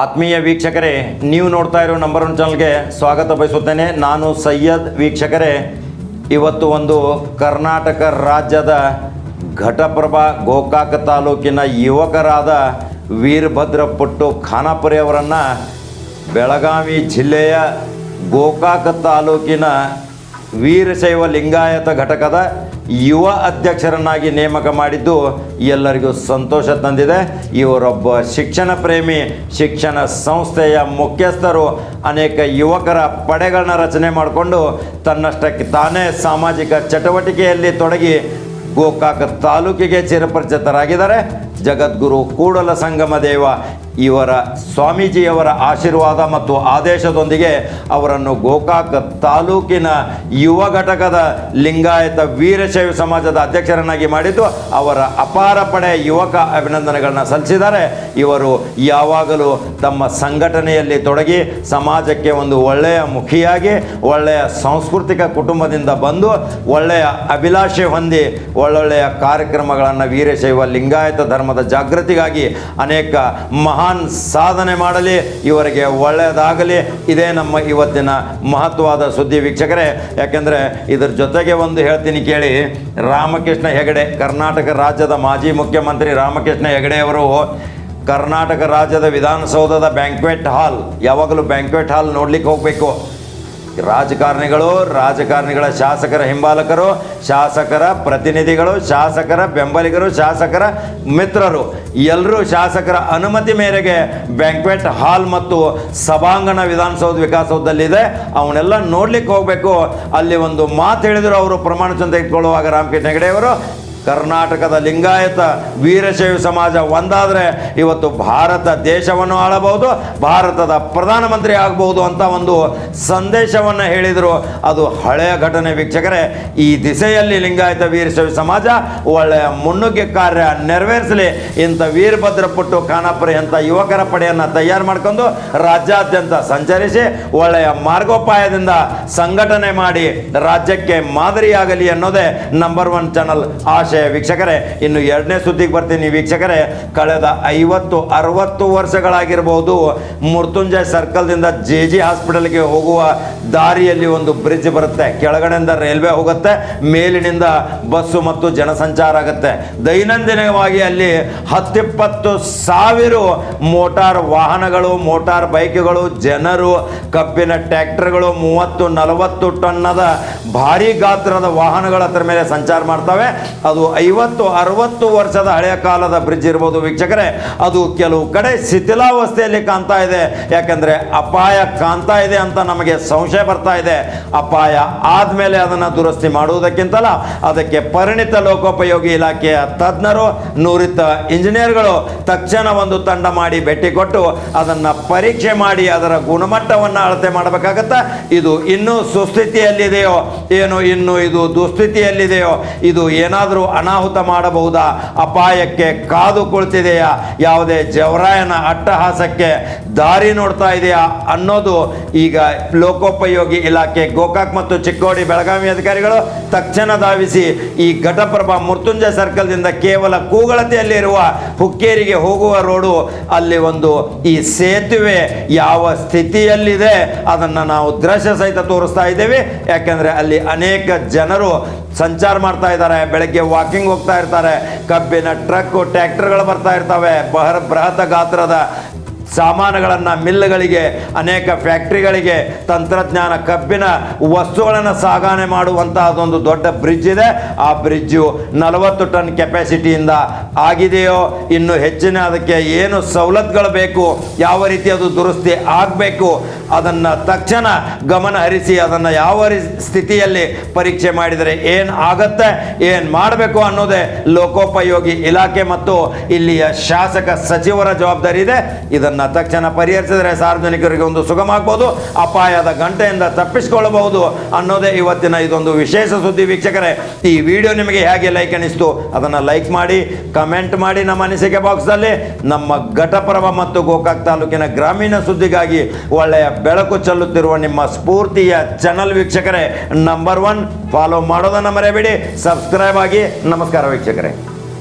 ಆತ್ಮೀಯ ವೀಕ್ಷಕರೇ, ನೀವು ನೋಡ್ತಾ ಇರೋ ನಂಬರ್ ಒನ್ ಚಾನಲ್ಗೆ ಸ್ವಾಗತ ಬಯಸುತ್ತೇನೆ. ನಾನು ಸಯ್ಯದ್ ವೀಕ್ಷಕರೇ, ಇವತ್ತು ಒಂದು ಕರ್ನಾಟಕ ರಾಜ್ಯದ ಘಟಪ್ರಭಾ ಗೋಕಾಕ ತಾಲೂಕಿನ ಯುವಕರಾದ ವೀರಭದ್ರ ಪಟ್ಟು ಖಾನಾಪುರಿ ಅವರನ್ನು ಬೆಳಗಾವಿ ಜಿಲ್ಲೆಯ ಗೋಕಾಕ ತಾಲೂಕಿನ ವೀರಶೈವ ಲಿಂಗಾಯತ ಘಟಕದ ಯುವ ಅಧ್ಯಕ್ಷರನ್ನಾಗಿ ನೇಮಕ ಮಾಡಿದ್ದು ಎಲ್ಲರಿಗೂ ಸಂತೋಷ ತಂದಿದೆ. ಇವರೊಬ್ಬ ಶಿಕ್ಷಣ ಪ್ರೇಮಿ, ಶಿಕ್ಷಣ ಸಂಸ್ಥೆಯ ಮುಖ್ಯಸ್ಥರು, ಅನೇಕ ಯುವಕರ ಪಡೆಗಳನ್ನ ರಚನೆ ಮಾಡಿಕೊಂಡು ತನ್ನಷ್ಟಕ್ಕೆ ತಾನೇ ಸಾಮಾಜಿಕ ಚಟುವಟಿಕೆಯಲ್ಲಿ ತೊಡಗಿ ಗೋಕಾಕ ತಾಲೂಕಿಗೆ ಚಿರಪರಿಚಿತರಾಗಿದ್ದಾರೆ. ಜಗದ್ಗುರು ಕೂಡಲ ಸಂಗಮ ದೇವ ಇವರ ಸ್ವಾಮೀಜಿಯವರ ಆಶೀರ್ವಾದ ಮತ್ತು ಆದೇಶದೊಂದಿಗೆ ಅವರನ್ನು ಗೋಕಾಕ್ ತಾಲೂಕಿನ ಯುವ ಘಟಕದ ಲಿಂಗಾಯತ ವೀರಶೈವ ಸಮಾಜದ ಅಧ್ಯಕ್ಷರನ್ನಾಗಿ ಮಾಡಿದ್ದು, ಅವರ ಅಪಾರ ಪಡೆ ಯುವಕ ಅಭಿನಂದನೆಗಳನ್ನು ಸಲ್ಲಿಸಿದ್ದಾರೆ. ಇವರು ಯಾವಾಗಲೂ ತಮ್ಮ ಸಂಘಟನೆಯಲ್ಲಿ ತೊಡಗಿ ಸಮಾಜಕ್ಕೆ ಒಂದು ಒಳ್ಳೆಯ ಮುಖಿಯಾಗಿ, ಒಳ್ಳೆಯ ಸಾಂಸ್ಕೃತಿಕ ಕುಟುಂಬದಿಂದ ಬಂದು, ಒಳ್ಳೆಯ ಅಭಿಲಾಷೆ ಹೊಂದಿ, ಒಳ್ಳೊಳ್ಳೆಯ ಕಾರ್ಯಕ್ರಮಗಳನ್ನು ವೀರಶೈವ ಲಿಂಗಾಯತ ಧರ್ಮದ ಜಾಗೃತಿಗಾಗಿ ಅನೇಕ ಮಹಾನ್ ಸಾಧನೆ ಮಾಡಲಿ, ಇವರಿಗೆ ಒಳ್ಳೆಯದಾಗಲಿ. ಇದೇ ನಮ್ಮ ಇವತ್ತಿನ ಮಹತ್ವದ ಸುದ್ದಿ ವೀಕ್ಷಕರೇ. ಯಾಕೆಂದರೆ ಇದರ ಜೊತೆಗೆ ಒಂದು ಹೇಳ್ತೀನಿ ಕೇಳಿ, ರಾಮಕೃಷ್ಣ ಹೆಗಡೆ, ಕರ್ನಾಟಕ ರಾಜ್ಯದ ಮಾಜಿ ಮುಖ್ಯಮಂತ್ರಿ ರಾಮಕೃಷ್ಣ ಹೆಗಡೆ ಅವರು ಕರ್ನಾಟಕ ರಾಜ್ಯದ ವಿಧಾನಸೌಧದ ಬ್ಯಾಂಕ್ವೆಟ್ ಹಾಲ್ ಯಾವಾಗಲೂ ಬ್ಯಾಂಕ್ವೆಟ್ ಹಾಲ್ ನೋಡ್ಲಿಕ್ಕೆ ಹೋಗಬೇಕು. ರಾಜಕಾರಣಿಗಳು, ರಾಜಕಾರಣಿಗಳ ಶಾಸಕರ ಹಿಂಬಾಲಕರು, ಶಾಸಕರ ಪ್ರತಿನಿಧಿಗಳು, ಶಾಸಕರ ಬೆಂಬಲಿಗರು, ಶಾಸಕರ ಮಿತ್ರರು, ಎಲ್ಲರೂ ಶಾಸಕರ ಅನುಮತಿ ಮೇರೆಗೆ ಬ್ಯಾಂಕ್ವೆಟ್ ಹಾಲ್ ಮತ್ತು ಸಭಾಂಗಣ ವಿಧಾನಸೌಧ ವಿಕಾಸೌಧದಲ್ಲಿದೆ. ಅವನ್ನೆಲ್ಲ ನೋಡ್ಲಿಕ್ಕೆ ಹೋಗಬೇಕು. ಅಲ್ಲಿ ಒಂದು ಮಾತು ಹೇಳಿದರು ಅವರು, ಪ್ರಮಾಣ ಚಂದ ತೆಗೆದುಕೊಳ್ಳುವಾಗ ರಾಮಕೃಷ್ಣ ಹೆಗಡೆ ಅವರು ಕರ್ನಾಟಕದ ಲಿಂಗಾಯತ ವೀರಶೈವ ಸಮಾಜ ಒಂದಾದರೆ ಇವತ್ತು ಭಾರತ ದೇಶವನ್ನು ಆಳಬಹುದು, ಭಾರತದ ಪ್ರಧಾನಮಂತ್ರಿ ಆಗಬಹುದು ಅಂತ ಒಂದು ಸಂದೇಶವನ್ನು ಹೇಳಿದರು. ಅದು ಹಳೆಯ ಘಟನೆ ವೀಕ್ಷಕರೇ, ಈ ದಿಸೆಯಲ್ಲಿ ಲಿಂಗಾಯತ ವೀರಶೈವ ಸಮಾಜ ಒಳ್ಳೆಯ ಮುನ್ನುಗ್ಗೆ ಕಾರ್ಯ ನೆರವೇರಿಸಲಿ. ಇಂಥ ವೀರಭದ್ರ ಪುಟ್ಟು ಖಾನಾಪುರಿ ಅಂತ ಯುವಕರ ಪಡೆಯನ್ನು ತಯಾರು ಮಾಡ್ಕೊಂಡು ರಾಜ್ಯಾದ್ಯಂತ ಸಂಚರಿಸಿ ಒಳ್ಳೆಯ ಮಾರ್ಗೋಪಾಯದಿಂದ ಸಂಘಟನೆ ಮಾಡಿ ರಾಜ್ಯಕ್ಕೆ ಮಾದರಿಯಾಗಲಿ ಅನ್ನೋದೇ ನಂಬರ್ ಒನ್ ಚಾನಲ್ ವೀಕ್ಷಕರೇ, ಇನ್ನು ಎರಡನೇ ಸುದ್ದಿಗೆ ಬರ್ತೀನಿ. ವೀಕ್ಷಕರೇ, ಕಳೆದ ಐವತ್ತು, ಅರವತ್ತು ವರ್ಷಗಳಾಗಿರ್ಬೋದು, ಮೃತ್ಯುಂಜಯ ಸರ್ಕಲ್ದಿಂದ ಜೆ ಜಿ ಹಾಸ್ಪಿಟಲ್ಗೆ ಹೋಗುವ ದಾರಿಯಲ್ಲಿ ಒಂದು ಬ್ರಿಡ್ಜ್ ಬರುತ್ತೆ. ಕೆಳಗಡೆಯಿಂದ ರೈಲ್ವೆ ಹೋಗುತ್ತೆ, ಮೇಲಿನಿಂದ ಬಸ್ಸು ಮತ್ತು ಜನಸಂಚಾರ ಆಗುತ್ತೆ. ದೈನಂದಿನವಾಗಿ ಅಲ್ಲಿ ಹತ್ತಿಪ್ಪತ್ತು ಸಾವಿರ ಮೋಟಾರ್ ವಾಹನಗಳು, ಮೋಟಾರ್ ಬೈಕ್ಗಳು, ಜನರು, ಕಬ್ಬಿನ ಟ್ರ್ಯಾಕ್ಟರ್ಗಳು, ಮೂವತ್ತು, ನಲವತ್ತು ಟನ್ನದ ಭಾರಿ ಗಾತ್ರದ ವಾಹನಗಳು ಅದರ ಮೇಲೆ ಸಂಚಾರ ಮಾಡ್ತವೆ. ಅದು ಐವತ್ತು, ಅರವತ್ತು ವರ್ಷದ ಹಳೆಯ ಕಾಲದ ಬ್ರಿಡ್ಜ್ ಇರ್ಬೋದು ವೀಕ್ಷಕರೇ. ಅದು ಕೆಲವು ಕಡೆ ಶಿಥಿಲಾವಸ್ಥೆಯಲ್ಲಿ ಕಾಣ್ತಾ ಇದೆ. ಯಾಕಂದ್ರೆ ಅಪಾಯ ಕಾಣ್ತಾ ಇದೆ ಅಂತ ನಮಗೆ ಸಂಶಯ ಬರ್ತಾ ಇದೆ. ಅಪಾಯ ಆದಮೇಲೆ ಅದನ್ನು ದುರಸ್ತಿ ಮಾಡುವುದಕ್ಕಿಂತಲ್ಲ ಅದಕ್ಕೆ ಪರಿಣಿತ ಲೋಕೋಪಯೋಗಿ ಇಲಾಖೆಯ ತಜ್ಞರು, ನುರಿತ ಇಂಜಿನಿಯರ್ಗಳು ತಕ್ಷಣ ಒಂದು ತಂಡ ಮಾಡಿ ಭೇಟಿ ಕೊಟ್ಟು ಅದನ್ನು ಪರೀಕ್ಷೆ ಮಾಡಿ ಅದರ ಗುಣಮಟ್ಟವನ್ನು ಅಳತೆ ಮಾಡಬೇಕಾಗತ್ತೆ? ಇದು ಇನ್ನೂ ಸುಸ್ಥಿತಿಯಲ್ಲಿದೆಯೋ? ಏನು ಇನ್ನು ಇದು ದುಸ್ಥಿತಿಯಲ್ಲಿದೆಯೋ? ಇದು ಏನಾದರೂ ಅನಾಹುತ ಮಾಡಬಹುದಾ? ಅಪಾಯಕ್ಕೆ ಕಾದು ಕುಳಿತಿದೆಯಾ? ಯಾವುದೇ ಜವರಾಯನ ಅಟ್ಟಹಾಸಕ್ಕೆ ದಾರಿ ನೋಡ್ತಾ ಇದೆಯಾ ಅನ್ನೋದು ಈಗ ಲೋಕೋಪಯೋಗಿ ಇಲಾಖೆ ಗೋಕಾಕ್ ಮತ್ತು ಚಿಕ್ಕೋಡಿ ಬೆಳಗಾವಿ ಅಧಿಕಾರಿಗಳು ತಕ್ಷಣ ಧಾವಿಸಿ ಈ ಘಟಪ್ರಭಾ ಮೃತ್ಯುಂಜಯ ಸರ್ಕಲ್ದಿಂದ ಕೇವಲ ಕೂಗಳತೆಯಲ್ಲಿರುವ ಹುಕ್ಕೇರಿಗೆ ಹೋಗುವ ರೋಡು ಅಲ್ಲಿ ಒಂದು ಈ ಸೇತುವೆ ಯಾವ ಸ್ಥಿತಿಯಲ್ಲಿದೆ ಅದನ್ನು ನಾವು ದೃಶ್ಯ ಸಹಿತ ತೋರಿಸ್ತಾ ಇದ್ದೇವೆ. ಯಾಕೆಂದರೆ ಅಲ್ಲಿ ಅನೇಕ ಜನರು ಸಂಚಾರ ಮಾಡ್ತಾ ಇದ್ದಾರೆ. ಬೆಳಗ್ಗೆ ವಾಕಿಂಗ್ ಹೋಗ್ತಾ ಇರ್ತಾರೆ. ಕಬ್ಬಿನ ಟ್ರಕ್ಕು, ಟ್ರ್ಯಾಕ್ಟರ್ಗಳು ಬರ್ತಾ ಇರ್ತವೆ. ಬಹಳ ಬೃಹತ್ ಗಾತ್ರದ ಸಾಮಾನುಗಳನ್ನು ಮಿಲ್ಗಳಿಗೆ ಅನೇಕ ಫ್ಯಾಕ್ಟ್ರಿಗಳಿಗೆ, ತಂತ್ರಜ್ಞಾನ ಕಬ್ಬಿನ ವಸ್ತುಗಳನ್ನು ಸಾಗಣೆ ಮಾಡುವಂತಹದೊಂದು ದೊಡ್ಡ ಬ್ರಿಡ್ಜ್ ಇದೆ. ಆ ಬ್ರಿಡ್ಜು ನಲವತ್ತು ಟನ್ ಕೆಪಾಸಿಟಿಯಿಂದ ಆಗಿದೆಯೋ, ಇನ್ನು ಹೆಚ್ಚಿನ ಅದಕ್ಕೆ ಏನು ಸವಲತ್ತುಗಳು ಬೇಕು, ಯಾವ ರೀತಿ ಅದು ದುರಸ್ತಿ ಆಗಬೇಕು, ಅದನ್ನು ತಕ್ಷಣ ಗಮನ ಹರಿಸಿ, ಅದನ್ನು ಯಾವ ಸ್ಥಿತಿಯಲ್ಲಿ ಪರೀಕ್ಷೆ ಮಾಡಿದರೆ ಏನು ಆಗತ್ತೆ, ಏನು ಮಾಡಬೇಕು ಅನ್ನೋದೇ ಲೋಕೋಪಯೋಗಿ ಇಲಾಖೆ ಮತ್ತು ಇಲ್ಲಿಯ ಶಾಸಕ ಸಚಿವರ ಜವಾಬ್ದಾರಿ ಇದೆ. ಇದನ್ನು ತಕ್ಷಣ ಪರಿಹರಿಸಿದರೆ ಸಾರ್ವಜನಿಕರಿಗೆ ಒಂದು ಸುಗಮ ಆಗ್ಬೋದು ಅಪಾಯದ ಗಂಟೆಯಿಂದ ತಪ್ಪಿಸಿಕೊಳ್ಳಬಹುದು ಅನ್ನೋದೇ ಇವತ್ತಿನ ಇದೊಂದು ವಿಶೇಷ ಸುದ್ದಿ ವೀಕ್ಷಕರೇ. ಈ ವಿಡಿಯೋ ನಿಮಗೆ ಹೇಗೆ ಲೈಕ್ ಅನಿಸ್ತು ಅದನ್ನು ಲೈಕ್ ಮಾಡಿ ಕಮೆಂಟ್ ಮಾಡಿ ನಮ್ಮ ಅನಿಸಿಕೆ ಬಾಕ್ಸಲ್ಲಿ ನಮ್ಮ ಘಟಪ್ರಭ ಮತ್ತು ಗೋಕಾಕ್ ತಾಲೂಕಿನ ಗ್ರಾಮೀಣ ಸುದ್ದಿಗಾಗಿ ಒಳ್ಳೆಯ ಬೆಳಕು ಚೆಲ್ಲುತ್ತಿರುವ ನಿಮ್ಮ ಸ್ಫೂರ್ತಿಯ ಚಾನಲ್ ವೀಕ್ಷಕರೇ ನಂಬರ್ ಒನ್ ಫಾಲೋ ಮಾಡೋದನ್ನ ಮರೆಯಬೇಡಿ ಸಬ್ಸ್ಕ್ರೈಬ್ ಆಗಿ. ನಮಸ್ಕಾರ ವೀಕ್ಷಕರೇ.